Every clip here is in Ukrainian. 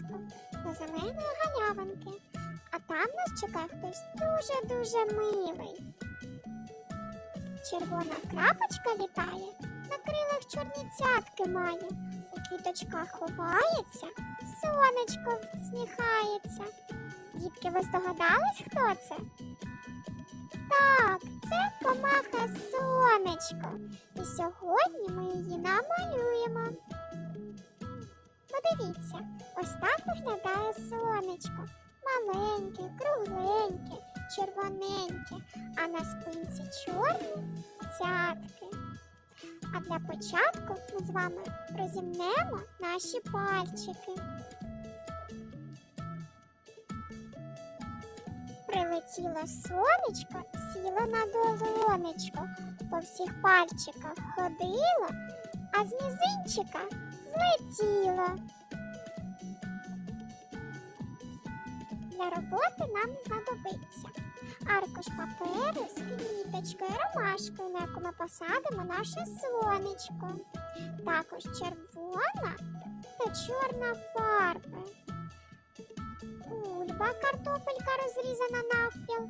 казку до зеленої галявинки. А там нас чекає хтось дуже-дуже милий. Червона крапочка літає, на крилах чорні цятки має, у квіточках ховається, сонечко всміхається. Дітки, ви здогадались, хто це? Так, це комаха сонечко. І сьогодні ми її намалюємо. Подивіться, ось так виглядає сонечко. Маленьке, кругленьке, червоненьке, а на спинці чорні цятки. А для початку ми з вами розімнемо наші пальчики. Прилетіло сонечко, сіло на долонечко, по всіх пальчиках ходило, а з мізинчика злетіло. Для роботи нам знадобиться аркуш паперу з квіточкою, ромашкою, на яку ми посадимо наше сонечко. Також червона та чорна фарби. Бульба, картопелька розрізана навпіл,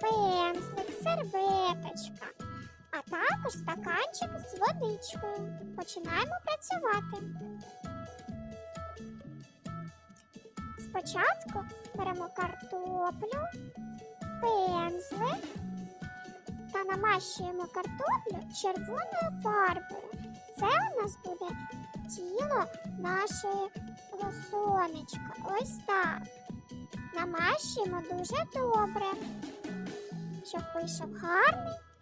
пензлик, серветочка, а також стаканчик з водичкою. Починаємо працювати. Спочатку беремо картоплю, пензлик та намащуємо картоплю червоною фарбою. Це у нас буде тіло нашої сонечка. Ось так. Намащуємо дуже добре, щоб вийшов гарний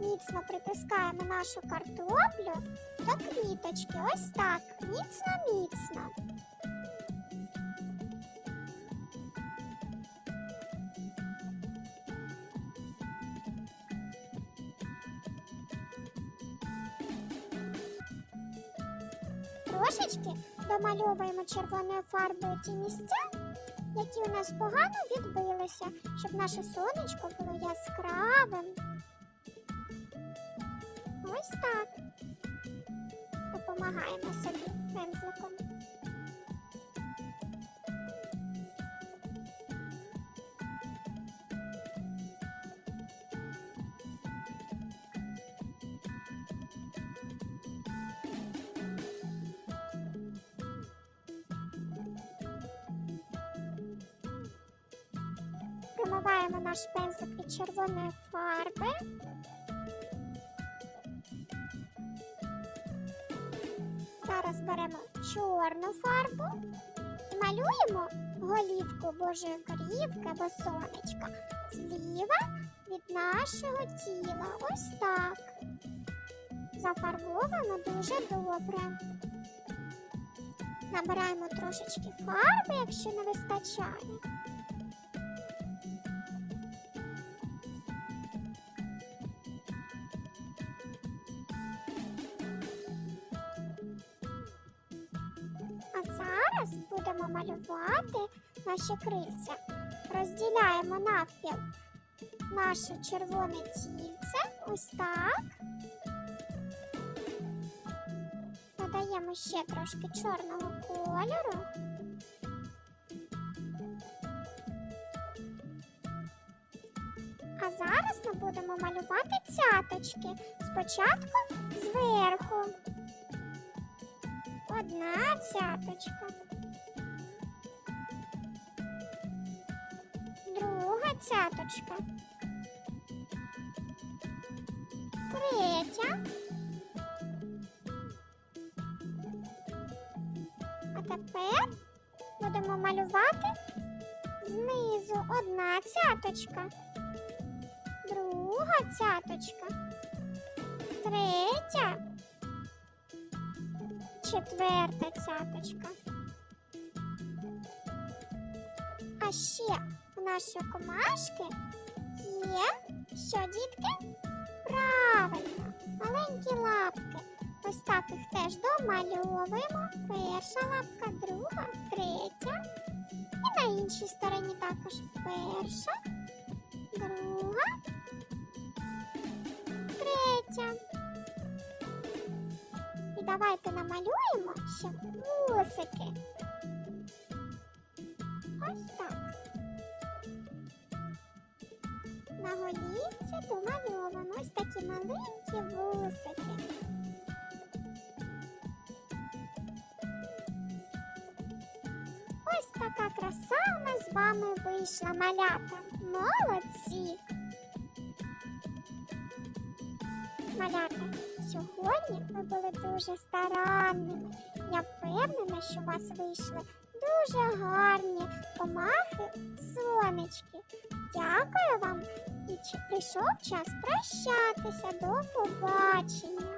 міцно притискаємо нашу картоплю до квіточки. Ось так. Міцно-міцно. Трошечки домальовуємо червоною фарбою ті місця, які у нас погано відбилися, щоб наше сонечко було яскравим. Ось так. Допомагаємо собі пензликом. Промиваємо наш пензлик від червоної фарби. Зараз беремо чорну фарбу і малюємо голівку Божої корівки або сонечка зліва від нашого тіла. Ось так. Зафарбовано дуже добре. Набираємо трошечки фарби, якщо не вистачає. Зараз будемо малювати наші крильця. Розділяємо навпіл наше червоне тільце. Ось так. Додаємо ще трошки чорного кольору. А зараз ми будемо малювати цяточки. Спочатку зверху. Одна цяточка. Цяточка. Третя. А тепер будемо малювати знизу одна цяточка. Друга цяточка. Третя четверта цяточка. А ще нашої комашки Є. Що, дітки? Правильно, маленькі лапки. Ось так їх теж домальовуємо. Перша лапка, друга, третя. І на іншій стороні також перша, друга, третя. І давайте намалюємо ще вусики. Вийшла малята. Молодці! Малята, сьогодні ви були дуже старанними. Я впевнена, що у вас вийшли дуже гарні комахи, сонечки. Дякую вам і прийшов час прощатися. До побачення.